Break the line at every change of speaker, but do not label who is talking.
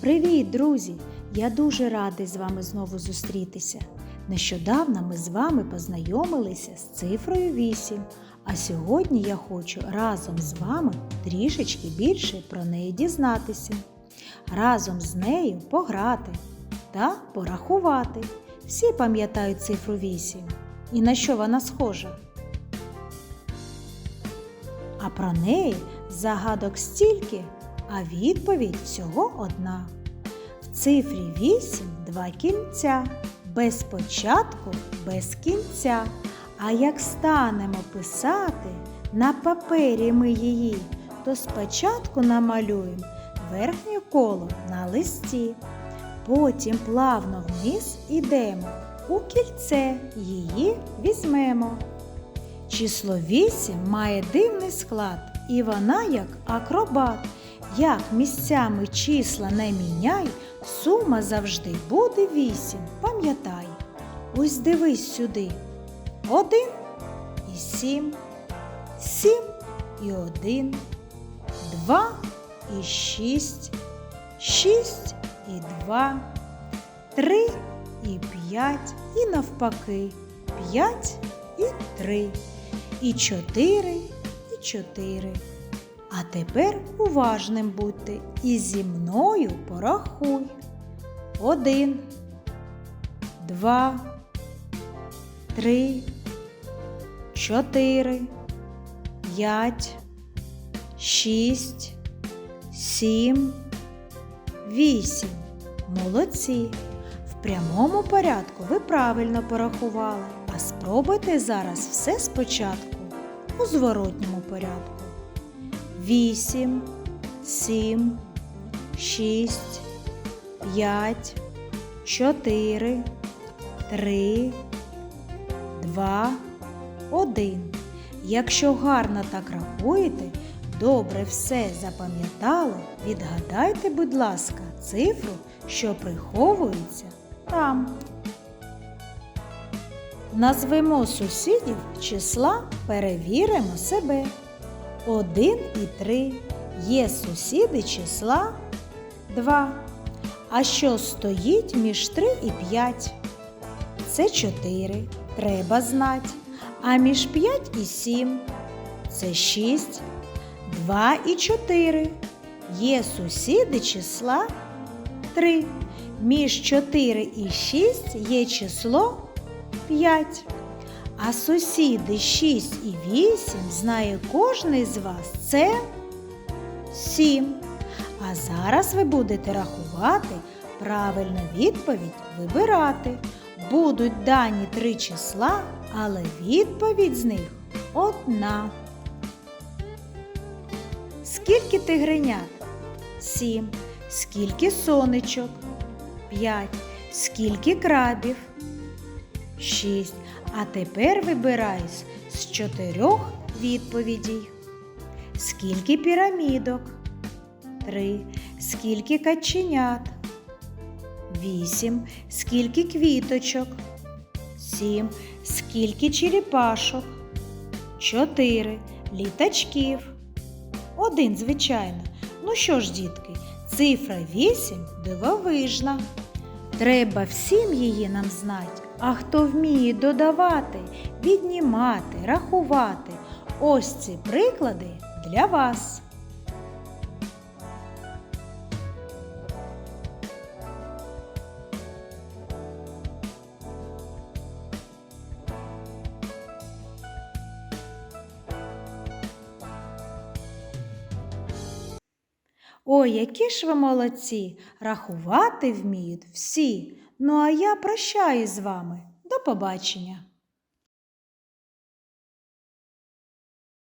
Привіт, друзі! Я дуже радий з вами знову зустрітися. Нещодавно ми з вами познайомилися з цифрою 8, а сьогодні я хочу разом з вами трішечки більше про неї дізнатися. Разом з нею пограти та порахувати. Всі пам'ятають цифру 8 і на що вона схожа. А про неї загадок стільки, а відповідь всього одна. В цифрі 8 два кінця, без початку, без кінця. А як станемо писати на папері ми її, то спочатку намалюємо верхнє коло на листі. Потім плавно вниз ідемо. У кільце її візьмемо. Число 8 має дивний склад, і вона як акробат. Як місцями числа не міняй, сума завжди буде 8. Пам'ятай. Ось дивись сюди. Один і сім, сім і один, два і шість, шість і два, три і п'ять, і навпаки, п'ять і три, і чотири, і чотири. А тепер уважним будьте і зі мною порахуй. Один, два, три, чотири, п'ять, шість, сім, вісім. Молодці. В прямому порядку ви правильно порахували, а спробуйте зараз все спочатку у зворотньому порядку. Вісім, сім, шість, п'ять, чотири, три, два, один. Якщо гарно так рахуєте, добре все запам'ятали, відгадайте, будь ласка, цифру, що приховується там. Назвемо сусідів числа, перевіримо себе. 1 і 3 є сусіди числа 2. А що стоїть між 3 і 5? Це 4. Треба знати. А між 5 і 7 це 6. 2 і 4 є сусіди числа 3. Між 4 і 6 є число 5. А сусіди 6 і 8 знає кожний з вас це 7. А зараз ви будете рахувати, правильну відповідь вибирати. Будуть дані три числа, але відповідь з них одна. Скільки тигренят? Сім. Скільки сонечок? П'ять. Скільки крабів? Шість. А тепер вибирай з чотирьох відповідей. Скільки пірамідок? Три. Скільки каченят? Вісім. Скільки квіточок? Сім. Скільки черепашок? Чотири. Літачків. Один, звичайно. Ну що ж, дітки, цифра вісім дивовижна. Треба всім її нам знати. А хто вміє додавати, віднімати, рахувати, ось ці приклади для вас. Ой, які ж ви молодці! Рахувати вміють всі. Ну а я прощаюсь з вами. До побачення!